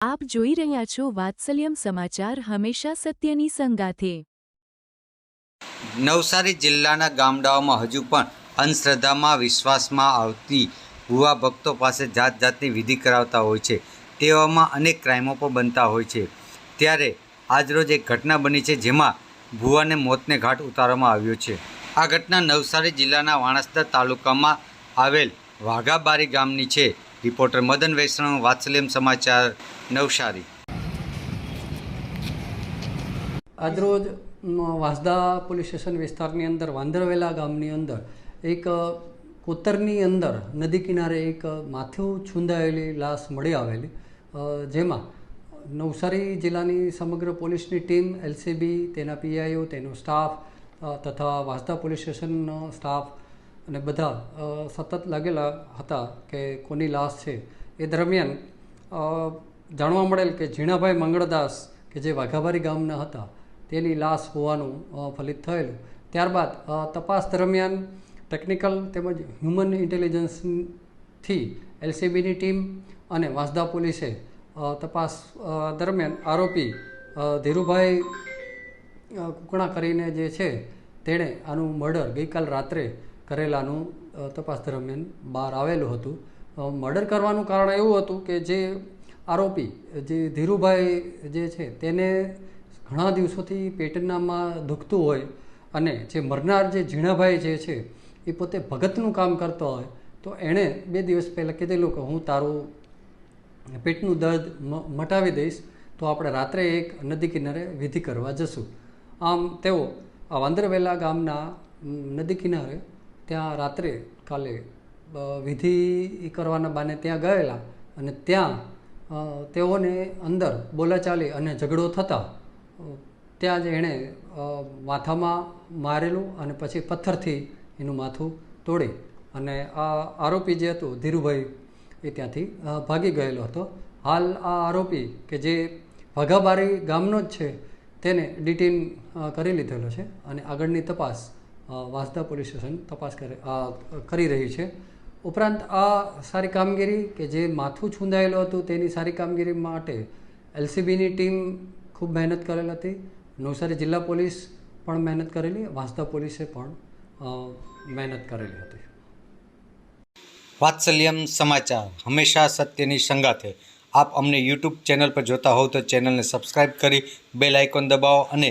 આપ જોઈ રહ્યા છો વાત્સલ્યમ સમાચાર હંમેશા સત્યની સંગાથે. નવસારી જિલ્લાના ગામડાઓમાં હજુ પણ અંધશ્રદ્ધામાં, વિશ્વાસમાં આવતી ભુવા ભક્તો પાસે જાત જાતની વિધિ કરાવતા હોય છે. તેવામાં અનેક ક્રાઇમો પણ બનતા હોય છે. ત્યારે આજરોજ એક ઘટના બની છે જેમાં ભુવાને મોતને ઘાટ ઉતારવામાં આવ્યો છે. આ ઘટના નવસારી જિલ્લાના વાણસદા તાલુકામાં આવેલ વાઘાબારી ગામની છે. રિપોર્ટર મદન વૈષ્ણવ, વાત્સલ્યમ સમાચાર, નવસારી. આજરોજ વાંસદા પોલીસ સ્ટેશન વિસ્તારની અંદર, વાંદરવેલા ગામની અંદર, એક કોતરની અંદર, નદી કિનારે એક માથું છૂંદાયેલી લાશ મળી આવેલી. જેમાં નવસારી જિલ્લાની સમગ્ર પોલીસની ટીમ, એલસીબી, તેના પીઆઈઓ, તેનો સ્ટાફ તથા વાંસદા પોલીસ સ્ટેશનનો સ્ટાફ અને બધા સતત લાગેલા હતા કે કોની લાશ છે, એ દરમિયાન જાણવા મળેલ કે ઝીણાભાઈ મંગળદાસ કે જે વાઘાબારી ગામના હતા, તેની લાશ હોવાનું ફલિત થયેલું. ત્યારબાદ તપાસ દરમિયાન ટેકનિકલ તેમજ હ્યુમન ઇન્ટેલિજન્સથી એલસીબીની ટીમ અને વાંસદા પોલીસે તપાસ દરમિયાન આરોપી ધીરુભાઈ કુકણા કરીને જે છે, તેણે આનું મર્ડર ગઈકાલ રાત્રે કરેલાનું તપાસ દરમિયાન બહાર આવેલું હતું. મર્ડર કરવાનું કારણ એવું હતું કે જે આરોપી, જે ધીરુભાઈ જે છે, તેને ઘણા દિવસોથી પેટનામાં દુખતું હોય અને જે મરનાર જે ઝીણાભાઈ જે છે, એ પોતે ભગતનું કામ કરતો હોય, તો એણે બે દિવસ પહેલાં કીધેલું કે હું તારું પેટનું દર્દ મટાવી દઈશ, તો આપણે રાત્રે એક નદી કિનારે વિધિ કરવા જશું. આમ તેઓ આ વાંદરવેલા ગામના નદી કિનારે ત્યાં રાત્રે, કાલે વિધિ કરવાના બાને ત્યાં ગયેલા અને ત્યાં તેઓને અંદર બોલાચાલી અને ઝઘડો થતાં ત્યાં જ એણે માથામાં મારેલું અને પછી પથ્થરથી એનું માથું તોડી અને આ આરોપી જે હતું ધીરુભાઈ, એ ત્યાંથી ભાગી ગયેલો હતો. હાલ આ આરોપી કે જે ભાગાબારી ગામનો જ છે, તેને ડિટેન કરી લીધેલો છે અને આગળની તપાસ વાંસદા પોલીસ સ્ટેશન તપાસ કરી રહી છે. ઉપરાંત આ સારી કામગીરી કે જે માથું છૂંદાયેલું હતું તેની સારી કામગીરી માટે એલસીબીની ટીમ ખૂબ મહેનત કરેલ હતી. નવસારી જિલ્લા પોલીસ પણ મહેનત કરેલી, વાંસદા પોલીસે પણ મહેનત કરેલી હતી. વાત્સલ્યમ સમાચાર, હંમેશા સત્યની સંગાથે. આપ અમને યુટ્યુબ ચેનલ પર જોતા હોવ તો ચેનલને સબસ્ક્રાઇબ કરી, બેલ આઇકોન દબાવો અને